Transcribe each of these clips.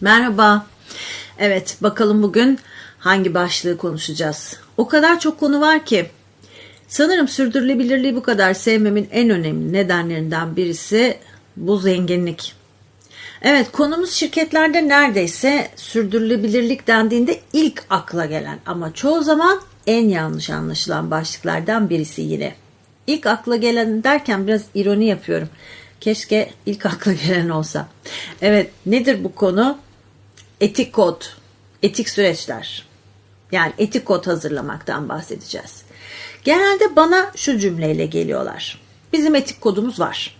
Merhaba. Evet, bakalım bugün hangi başlığı konuşacağız? O kadar çok konu var ki. Sanırım sürdürülebilirliği bu kadar sevmemin en önemli nedenlerinden birisi bu zenginlik. Evet, konumuz şirketlerde neredeyse sürdürülebilirlik dendiğinde ilk akla gelen ama çoğu zaman en yanlış anlaşılan başlıklardan birisi yine. İlk akla gelen derken biraz ironi yapıyorum. Keşke ilk akla gelen olsa. Evet, nedir bu konu? Etik kod, etik süreçler. Yani etik kod hazırlamaktan bahsedeceğiz. Genelde bana şu cümleyle geliyorlar. Bizim etik kodumuz var.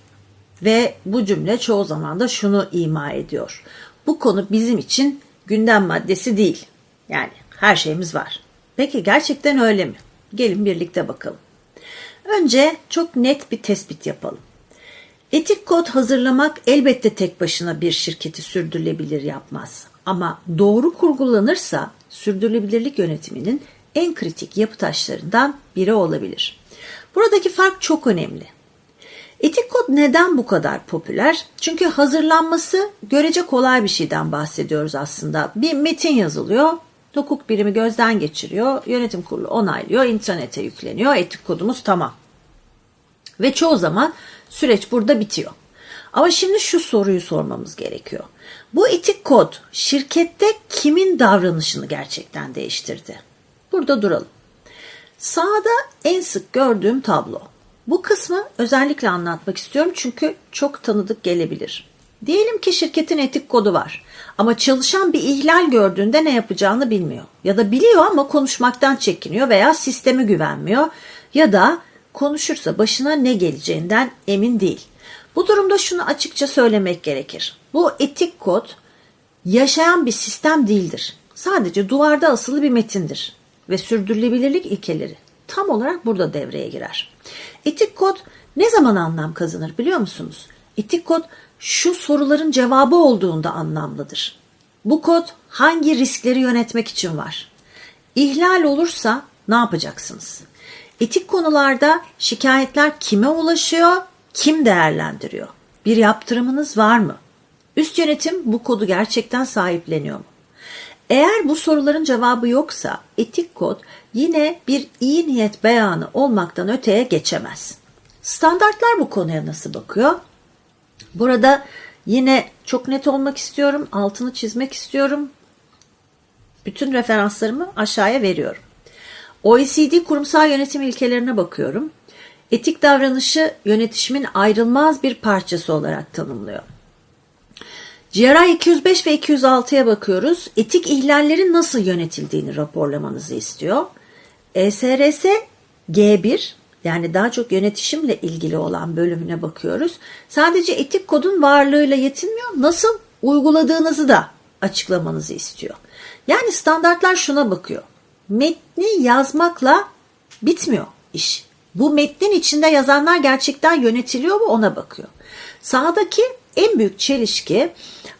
Ve bu cümle çoğu zaman da şunu ima ediyor. Bu konu bizim için gündem maddesi değil. Yani her şeyimiz var. Peki gerçekten öyle mi? Gelin birlikte bakalım. Önce çok net bir tespit yapalım. Etik kod hazırlamak elbette tek başına bir şirketi sürdürülebilir yapmaz. Ama doğru kurgulanırsa sürdürülebilirlik yönetiminin en kritik yapı taşlarından biri olabilir. Buradaki fark çok önemli. Etik kod neden bu kadar popüler? Çünkü hazırlanması görece kolay bir şeyden bahsediyoruz aslında. Bir metin yazılıyor, hukuk birimi gözden geçiriyor, yönetim kurulu onaylıyor, internete yükleniyor, etik kodumuz tamam. Ve çoğu zaman süreç burada bitiyor. Ama şimdi şu soruyu sormamız gerekiyor. Bu etik kod şirkette kimin davranışını gerçekten değiştirdi? Burada duralım. Sağda en sık gördüğüm tablo. Bu kısmı özellikle anlatmak istiyorum çünkü çok tanıdık gelebilir. Diyelim ki şirketin etik kodu var ama çalışan bir ihlal gördüğünde ne yapacağını bilmiyor. Ya da biliyor ama konuşmaktan çekiniyor veya sisteme güvenmiyor ya da konuşursa başına ne geleceğinden emin değil. Bu durumda şunu açıkça söylemek gerekir. Bu etik kod yaşayan bir sistem değildir. Sadece duvarda asılı bir metindir ve sürdürülebilirlik ilkeleri tam olarak burada devreye girer. Etik kod ne zaman anlam kazanır biliyor musunuz? Etik kod şu soruların cevabı olduğunda anlamlıdır. Bu kod hangi riskleri yönetmek için var? İhlal olursa ne yapacaksınız? Etik konularda şikayetler kime ulaşıyor kim değerlendiriyor? Bir yaptırımınız var mı? Üst yönetim bu kodu gerçekten sahipleniyor mu? Eğer bu soruların cevabı yoksa etik kod yine bir iyi niyet beyanı olmaktan öteye geçemez. Standartlar bu konuya nasıl bakıyor? Burada yine çok net olmak istiyorum, altını çizmek istiyorum. Bütün referanslarımı aşağıya veriyorum. OECD kurumsal yönetim ilkelerine bakıyorum etik davranışı yönetişimin ayrılmaz bir parçası olarak tanımlıyor. GRI 205 ve 206'ya bakıyoruz. Etik ihlallerin nasıl yönetildiğini raporlamanızı istiyor. ESRS G1 yani daha çok yönetişimle ilgili olan bölümüne bakıyoruz. Sadece etik kodun varlığıyla yetinmiyor. Nasıl uyguladığınızı da açıklamanızı istiyor. Yani standartlar şuna bakıyor. Metni yazmakla bitmiyor iş. Bu metnin içinde yazanlar gerçekten yönetiliyor mu ona bakıyor. Sağdaki en büyük çelişki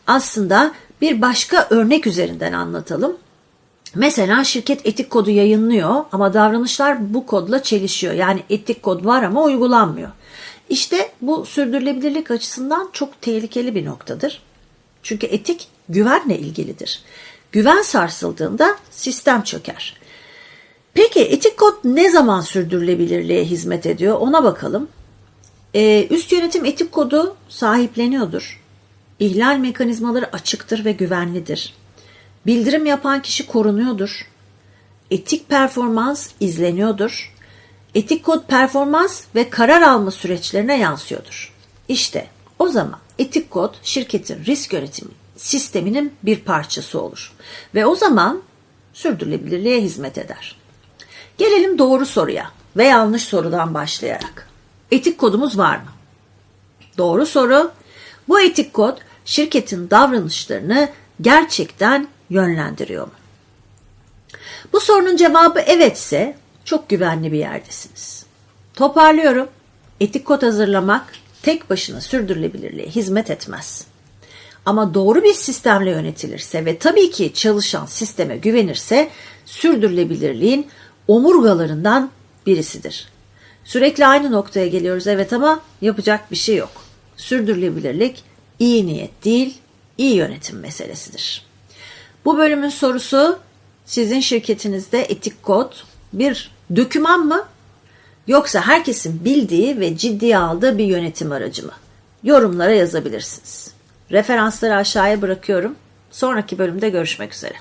aslında bir başka örnek üzerinden anlatalım. Mesela şirket etik kodu yayınlıyor ama davranışlar bu kodla çelişiyor. Yani etik kod var ama uygulanmıyor. İşte bu sürdürülebilirlik açısından çok tehlikeli bir noktadır. Çünkü etik güvenle ilgilidir. Güven sarsıldığında sistem çöker. Peki etik kod ne zaman sürdürülebilirliğe hizmet ediyor ona bakalım. Ee, üst yönetim etik kodu sahipleniyordur. İhlal mekanizmaları açıktır ve güvenlidir. Bildirim yapan kişi korunuyordur. Etik performans izleniyordur. Etik kod performans ve karar alma süreçlerine yansıyordur. İşte o zaman etik kod şirketin risk yönetimi sisteminin bir parçası olur. Ve o zaman sürdürülebilirliğe hizmet eder. Gelelim doğru soruya ve yanlış sorudan başlayarak. Etik kodumuz var mı? Doğru soru. Bu etik kod şirketin davranışlarını gerçekten yönlendiriyor mu? Bu sorunun cevabı evetse çok güvenli bir yerdesiniz. Toparlıyorum. Etik kod hazırlamak tek başına sürdürülebilirliğe hizmet etmez. Ama doğru bir sistemle yönetilirse ve tabii ki çalışan sisteme güvenirse sürdürülebilirliğin omurgalarından birisidir. Sürekli aynı noktaya geliyoruz evet ama yapacak bir şey yok. Sürdürülebilirlik iyi niyet değil, iyi yönetim meselesidir. Bu bölümün sorusu sizin şirketinizde etik kod bir döküman mı yoksa herkesin bildiği ve ciddiye aldığı bir yönetim aracı mı? Yorumlara yazabilirsiniz. Referansları aşağıya bırakıyorum. Sonraki bölümde görüşmek üzere.